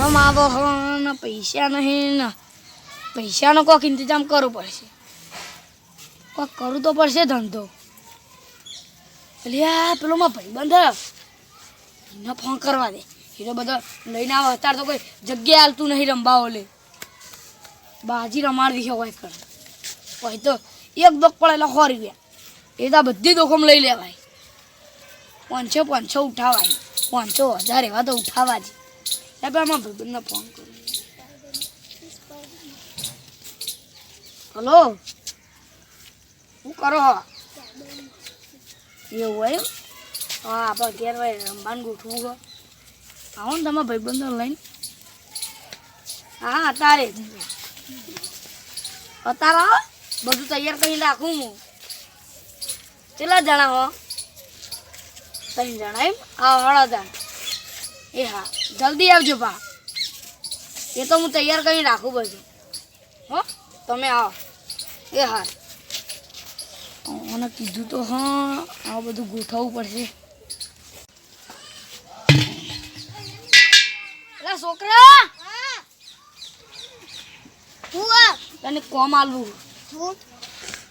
ધમ આવો પૈસા નહીં ને. પૈસાનો કોઈક ઇંતજામ કરવો પડશે. કોઈક કરવું તો પડશે ધંધો. એટલે આ પેલો માં ભાઈબંધ એને ફોન કરવા દે. એનો બધો લઈને આવે. અત્યારે તો કોઈ જગ્યાએ હાલતું નહીં રમવા ઓલે બાજી રમાડવી છે હોય કર હોય તો એક દોખ પડે એટલે સો રૂપિયા. એ તો બધી દોખમ લઈ લેવાય. પાંચસો પાંચસો ઉઠાવાય. પાંચસો હજાર એવા તો ઉઠાવા જ. એટલે આમાં ભાઈબંધને ફોન કરો. હલો? શું કરો એવું એમ? હા, આપણે ઘેર હોય રમવાનું ગોઠવું ગો આવો ને તમારા ભાઈબંધો લઈને. હા અત્યારે જ અત્યારે આવો બધું તૈયાર કરી રાખું હું. કેટલા જણા હો? ત્રણ જણા એમ? હા હળો જણ. એ હા. જલ્દી આવજો ભા એ તો હું તૈયાર કરી રાખું બધું. હો? તમે આવો. એ હા. મને કીધું તો હા આ બધું ગોઠવવું પડશે. એલા છોકરા! તને કોમ આલવું.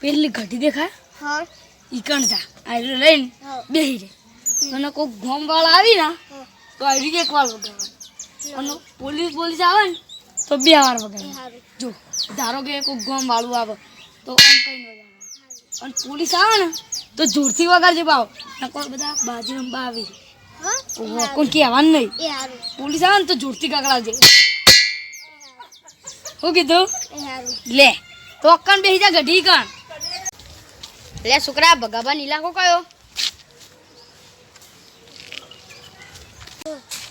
પેલી ઘટી દેખાય? ઈકણ જા. આ લઈને બેહી રે. તને કોઈ ગોમ વાળા આવી ને? તો આવી એક વાર વગાડવાનું. અને પોલીસ પોલીસ આવે ને તો બે વાર વગાડવાનું. જો ધારો કે કોઈ ગમ વાળું આવે તો આમ કઈ વગાડવાનું. અને પોલીસ આવે ને તો જોરથી વગાડજે બાવ ને કોઈ બધા બાજી રમવા આવી કોણ કહેવાનું નહીં. પોલીસ આવે ને તો જોરથી કકડાવજે શું કીધું? લે તો અક્કણ બેસી જા ગઢી કણ. લે છોકરા ભગાવા નીલાકો કયો?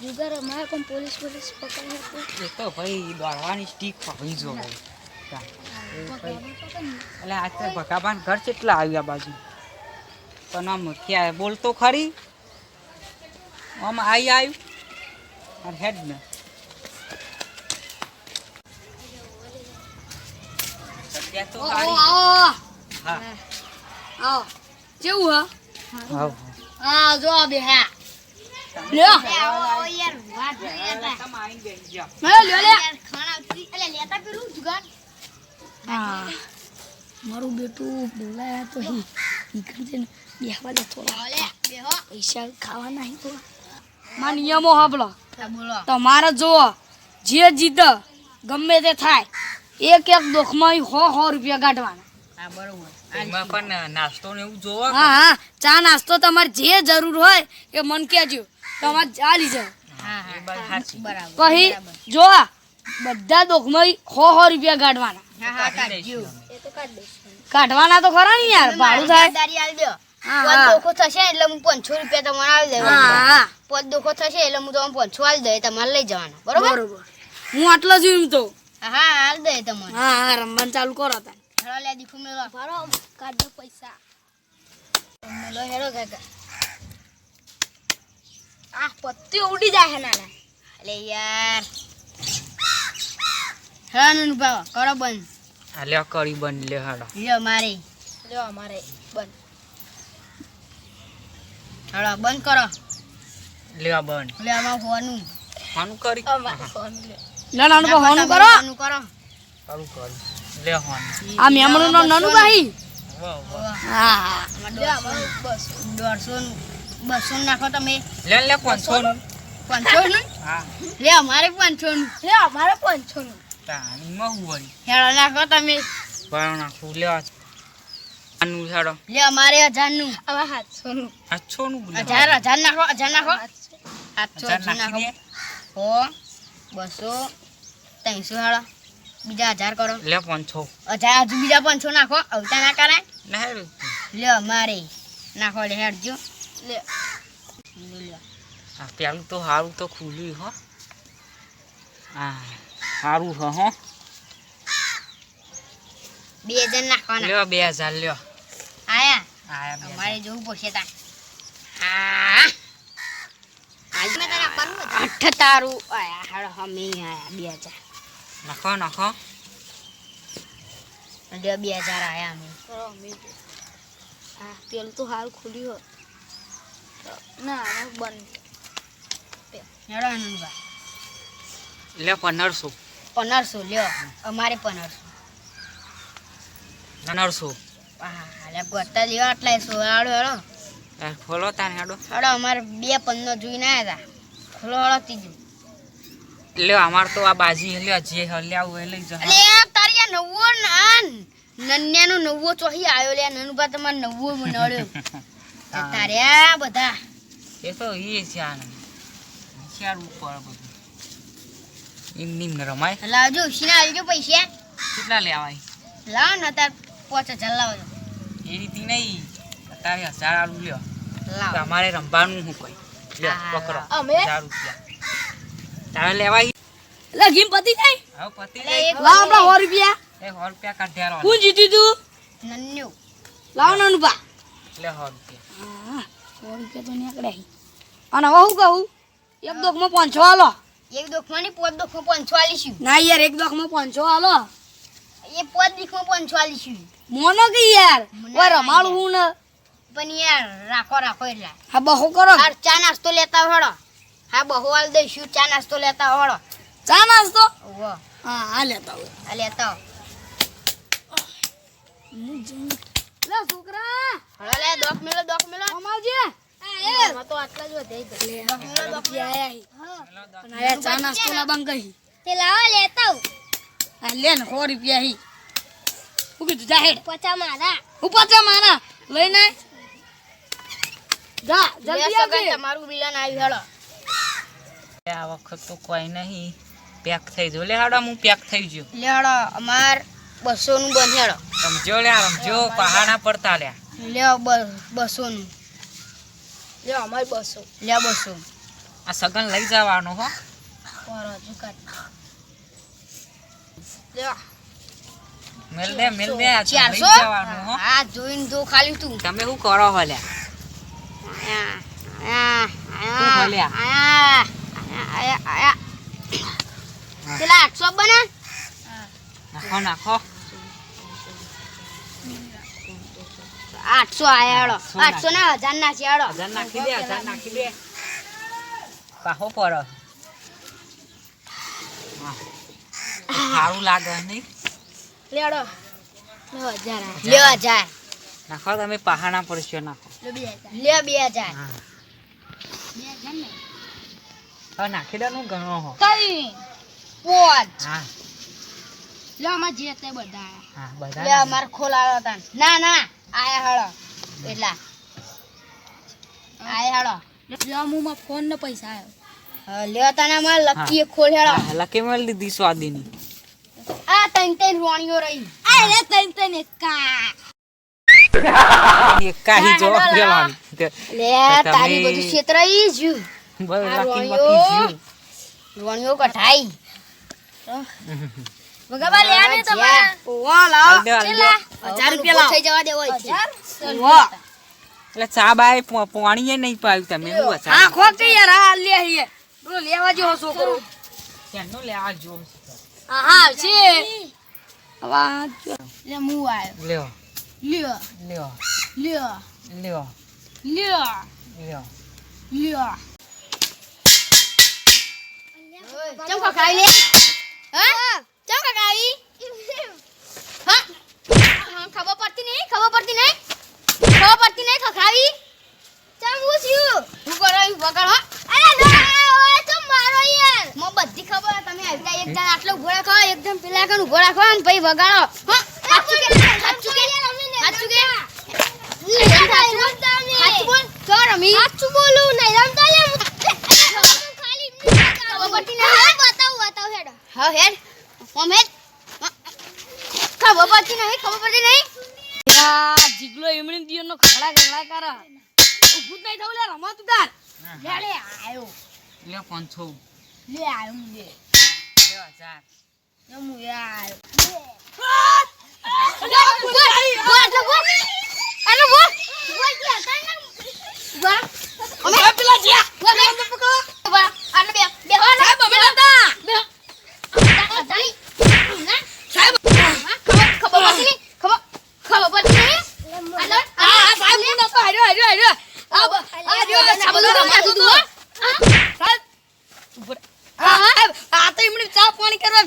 જુગાર અમારે પણ પોલીસ પોલીસ પકડી એ તો ભાઈ દોડવાની સ્ટીક પકડી જો ભાઈ. એટલે આજ તો ભગાભાન ઘર કેટલા આવ્યા બાજુ. પણ આમ ક્યાં? બોલતો ખરી. આમ આવી આવ્યું અને હેડ ને. જેવું હા. જો બે હા. હા હા હા જો હા. લ્યો હા મારું બેટું બોલાયા તો હી. છે બેહવા દે થોડા. પૈસા ખાવા નહીં તો. માં નિયમો હાંભળો તમારે જુઓ જે જીત ગમે તે થાય. એક એક દુઃખમાં સો સો રૂપિયા કાઢવાના નાસ્તો ને એવું જોવો. હા હા. ચા નાસ્તો તમારે જે જરૂર હોય એ મન કહેજો. તમારે ચાલી સાચી. પછી જો બધા દોખમાં સો સો રૂપિયા કાઢવાના. કાઢવાના તો ખરા ને યાર ભાડું થાય. હા. થશે એટલે હું પાંચસો રૂપિયા તમારે આવી હા પોત દોખો થશે એટલે હું તમને પાંચસો આવી દે તમારે લઈ જવાના. બરોબર? બરોબર. હું આટલો જ તો. હા હાલ દે તમારે. હા હા રમવાનું ચાલુ કરો તા હેડો લે દીખું મેળો. ભરો કાઢો પૈસા. મેળો હેડો કાકા. આ પત્તી ઉડી જાય હે નાના. અલે યાર. હેડો નન ભાવ કરો બંધ. આ લ્યો કરી બંધ લ્યો હાડો લ્યો મારે. લ્યો મારે બંધ. હાડો બંધ કરો. લ્યો બંધ. લ્યો આમાં ફોનું હોનું કરી. લે ના નાનું હોનું કરો. હોનું કરો. કરું કરી. લ્યો હોન. આ મેમણું નો નાનું ભાઈ. વાહ વાહ. હા દોઢસો નું બસો નાખો તમે. લે લે પાંચસો નું પાંચસો નું લે અમારે પાંચસો નું લે અમારે પાંચસો નું તાની હું વળી? હેડો નાખો તમે. ભાવ નાખો લે આનું હેડો લે અમારે હજારનું હવે સાતસો નું સાતસો નું હજાર હજાર નાખો હજાર નાખો. સાતસો. હજાર નાખો ઓ બસો ત્રણસો હેડો બીજા હજાર કરો. લે પાંચસો. હજાર હજુ બીજા પાંચસો નાખો. અવતા ના કરે લે અમારે. નાખો લે હેડજો. લે. લે પેલું તો સારું તો ખુલ્યું હો. હા સારું હો હો. બે હજાર નાખવાના. લ્યો બે હજાર લ્યો. આયા. આયા અમારે જોવું પડશે તા આ. અઠ તારું આયા હાડ હમી આયા બે હજાર. નાખો નાખો. બે હજાર આયા અમે. હા પેલું તો હાલ ખુલ્યું ના બંધ. લે પંદરસો પંદરસો લ્યો. અમારે પંદરસો પંદરસો હા ગોતા લ્યો એટલે સો હાડો હાડો. ખોલો તાને હેડો. હાડો અમારે બે પન્નો જોઈને આવ્યા હતા ખોલો હાડો ત્રીજું. લ્યો અમાર તો આ બાજી લ્યો જે હલ્યા એ લઈ જા અલે આ તારી આ નવ્વો નાન. નન્યાનો નવ્વો ચોહી આવ્યો લે નનુભા તમારે નવ્વો નળ્યો તે તારે બધા. એ તો એ છે આને. વિચારવું પડે બધું. એમ નીમ રમાય. લાવજો ઉછીના આવજો પૈસા. કેટલા લેવાય લાવ ને તાર પાંચ હજાર લાવજો એ રીતે નહીં. તારે હજાર આલુ લ્યો. તમારે રમવાનું હું કઈ. લ્યો પકડો. હજાર રૂપિયા. તારે લેવાય? એટલે ગેમ પતી જાય? હવે પતિ એટલે લાવ આપણા સો રૂપિયા. એ સો રૂપિયા કાઢ્યા તું? નન્યું. લાવ બા એટલે સો રૂપિયા. સો રૂપિયા તો નીકળે અને હું કહું એક દોખમાં પાંચસો હાલો એક દોખમાં ની પોત દોખમાં પાંચસો આલીશું. ના યાર એક દોખમાં પાંચસો હાલો એ પોત દીખમાં પાંચસો આલીશું. મોનો કે યાર? ઓય રમાડું હું ને. પણ યાર રાખો રાખો એટલે. હા બહુ કરો. હાર ચા નાસ્તો લેતા હોડો હા બહુ હાલ દઈશું ચા નાસ્તો લેતા હોડો ચા નાસ્તો? હા હા લેતા આ લેતા હો. લે છોકરા. હળો લે દોખ મેલો. દોખ મેલો અમાવજે આમાં તો આટલા જ વધે દોખ મેલો દોખ મેલો. અને આ ચા નાસ્તો ના બંધ કહી તે લાવો લેતા આ લે ને સો રૂપિયા હી. હું કીધું જા હેડ. પચા મારા હું પાછા મારા લઈને જા જલ્દી આવજે. તમારું બિલન આવ્યું હેડો એ આ વખત તો કોઈ નહીં. પેક થઈ જો લે હાડો હું પેક થઈ ગયો. લે હેડો અમાર બસો નું બન હેડો રમજો લે રમજો પહાડા પડતા લ્યા. લે બસો નું લે અમાર બસો. લે બસો આ સગન લઈ જવાનો હો. લે મેલ દે મેલ દે ચારસો? હો. જોઈને જો ખાલી તું. તમે શું કરો હો લ્યા? આયા પેલા આઠસો બને નાખો નાખો. આઠસો આયાળો આઠસો ના હજાર ના છે હજાર નાખી દે હજાર નાખી દે. પાહો પડો. સારું લાગે નહીં. લેડો હજાર લે હજાર. નાખો તમે પહાડા પડશો નાખો. લે બે હજાર. નાખી દેવાનું ઘણો હા. લે અમાર જે તે બધા હા લે અમાર ખોલાડો તાન. ના ના આયા હળો. એટલા. આયા હળો. અમુમાં ફોન ને પૈસા આવ્યો હા, લે તને માર લકી ખોલ હેડો લકી મળી લીધી સ્વાદીની. આ તૈન તૈન રોણીઓ રહી. આ રે તૈન તૈન એકા. એકાહી જો ના, ના, દેવાની તે- લે તારી બધું ક્ષેત્રઈ જ્યું બસ લકી રોયો. રોણીઓ કઢાઈ. વગાબા લે આને ઓવા લાવ દે, હાલ રૂપિયા લાવ. થઈ જવા દેવો છે ઓવા એટલે ચા બાય પાણી નહીં પાયું તમે હું આ હચાર ખોક યાર આ લે હી બોલો લેવા જેવો છોકરો. કેનો લેવા જો? હા હા છે હવે લે મુ આયો. લ્યો. લ્યો. લ્યો. લ્યો. લ્યો. લ્યો. લ્યો. લ્યો. ચમ ખખડાવી લે? હા? ચમ ખખડાવી હા? હા, ખબર પડતી નહીં ખબર પડતી નહીં. ખબર પડતી નહીં ખખાવી? ચમ હું કરો વગર હો? અરે ના ચમ મારો યાર. મો બધી ખબર તમે આવી એક જણ આટલો ઊભો રાખો એક જણ પેલા કણ ઊભો રાખો અને પછી વગાડો. હા? હાચું કે હાચું કે? હાચું કે? હાચું બોલ. તો રમી. હાચું બોલું નહીં રમતા લે ખબર પડતી નહીં. બતાવ બતાવ હેડ. હા હેડ. મમ્મી ખબર પડતી નહીં ખબર પડતી નહીં? યા જીગલો એમણે દિયોનો ખડા ખડા કર. ઉભું નહીં થવું લે રમત ઉતાર. લે લે આયો. લે 500 લે આયો મુજે લે. 1000 લે મુયા આ રમાતું તું, તો એમણે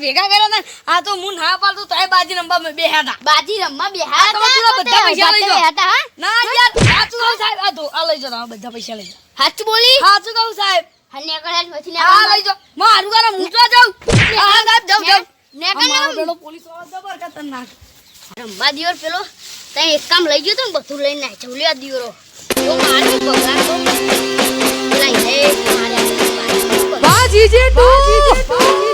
ભેગા કર્યા ને, આ તો હું ના પાડતો તો બાજી રમવા મેં હતા. બાજી રમવા બેહા આ તમે બધા પૈસા લઈ જાઓ. હા? ના યાર સાચું કહું સાહેબ. આ તો આ લઈ જાઓ બધા પૈસા લઈ જાઓ. સાચું બોલી? સાચું કહું સાહેબ. હા નેકળ્યા પછી આ લઈ જાઓ. મારું ગાના હું જાઉં? હા સાહેબ જાઉં જાઉં. આ મારો પેલો પોલીસ વાળો જબર ખતરનાક. રમવા દિયોર પેલો. તઈ એક કામ લઈ ગયો તો ને બધું લઈને નાખ્યો લ્યો દિયોરો. બાજીજી તું